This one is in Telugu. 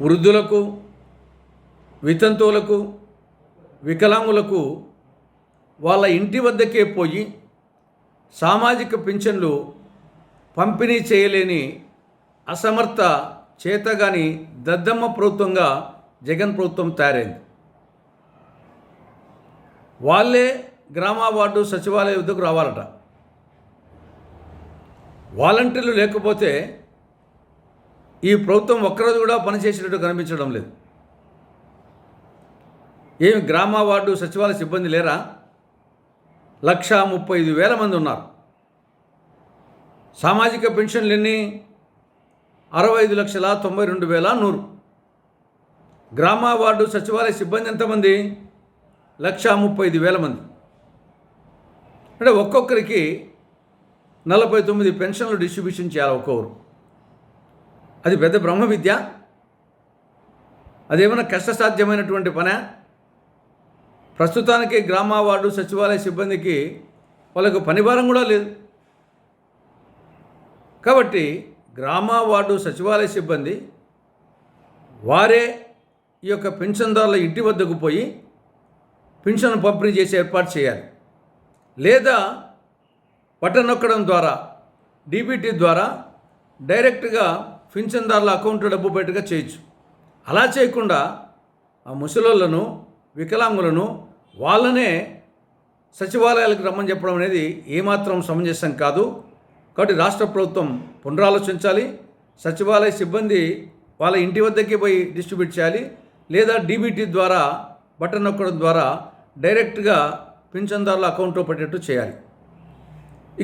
వృద్ధులకు వితంతువులకు వికలాంగులకు వాళ్ళ ఇంటి వద్దకే పోయి సామాజిక పింఛన్లు పంపిణీ చేయలేని అసమర్థ చేతగాని దద్దమ్మ ప్రభుత్వంగా జగన్ ప్రభుత్వం తయారైంది. వాళ్ళే గ్రామ వార్డు సచివాలయ వద్దకు రావాలట. వాలంటీర్లు లేకపోతే ఈ ప్రభుత్వం ఒక్కరోజు కూడా పనిచేసినట్టు కనిపించడం లేదు. ఏమి గ్రామ వార్డు సచివాలయ సిబ్బంది లేరా? లక్ష ముప్పై ఐదు వేల మంది ఉన్నారు. సామాజిక పెన్షన్లు ఎన్ని? అరవై ఐదు లక్షల తొంభై రెండు వేల నూరు. గ్రామ వార్డు సచివాలయ సిబ్బంది ఎంతమంది? లక్ష ముప్పై ఐదు వేల మంది. అంటే ఒక్కొక్కరికి నలభై తొమ్మిది పెన్షన్లు డిస్ట్రిబ్యూషన్ చేయాలి ఒక్కొక్కరు. అది పెద్ద బ్రహ్మ విద్య. అదేమైనా కష్టసాధ్యమైనటువంటి పనే? ప్రస్తుతానికి గ్రామ వార్డు సచివాలయ సిబ్బందికి వాళ్ళకు పనిభారం కూడా లేదు. కాబట్టి గ్రామ వార్డు సచివాలయ సిబ్బంది వారే ఈ యొక్క పెన్షన్దారుల ఇంటి వద్దకు పోయి పెన్షన్ పంపిణీ చేసే ఏర్పాటు చేయాలి. లేదా బటన్ నొక్కడం ద్వారా డీబీటీ ద్వారా డైరెక్ట్గా పింఛన్దారుల అకౌంట్లో డబ్బు బయటగా చేయొచ్చు. అలా చేయకుండా ఆ ముసలోళ్ళను వికలాంగులను వాళ్ళనే సచివాలయాలకు రమ్మని చెప్పడం అనేది ఏమాత్రం సమంజసం కాదు. కాబట్టి రాష్ట్ర ప్రభుత్వం పునరాలోచించాలి. సచివాలయ సిబ్బంది వాళ్ళ ఇంటి వద్దకే పోయి డిస్ట్రిబ్యూట్ చేయాలి. లేదా డీబీటీ ద్వారా బటన్ నొక్కడం ద్వారా డైరెక్ట్గా పింఛన్దారుల అకౌంట్లో పడేట్టు చేయాలి.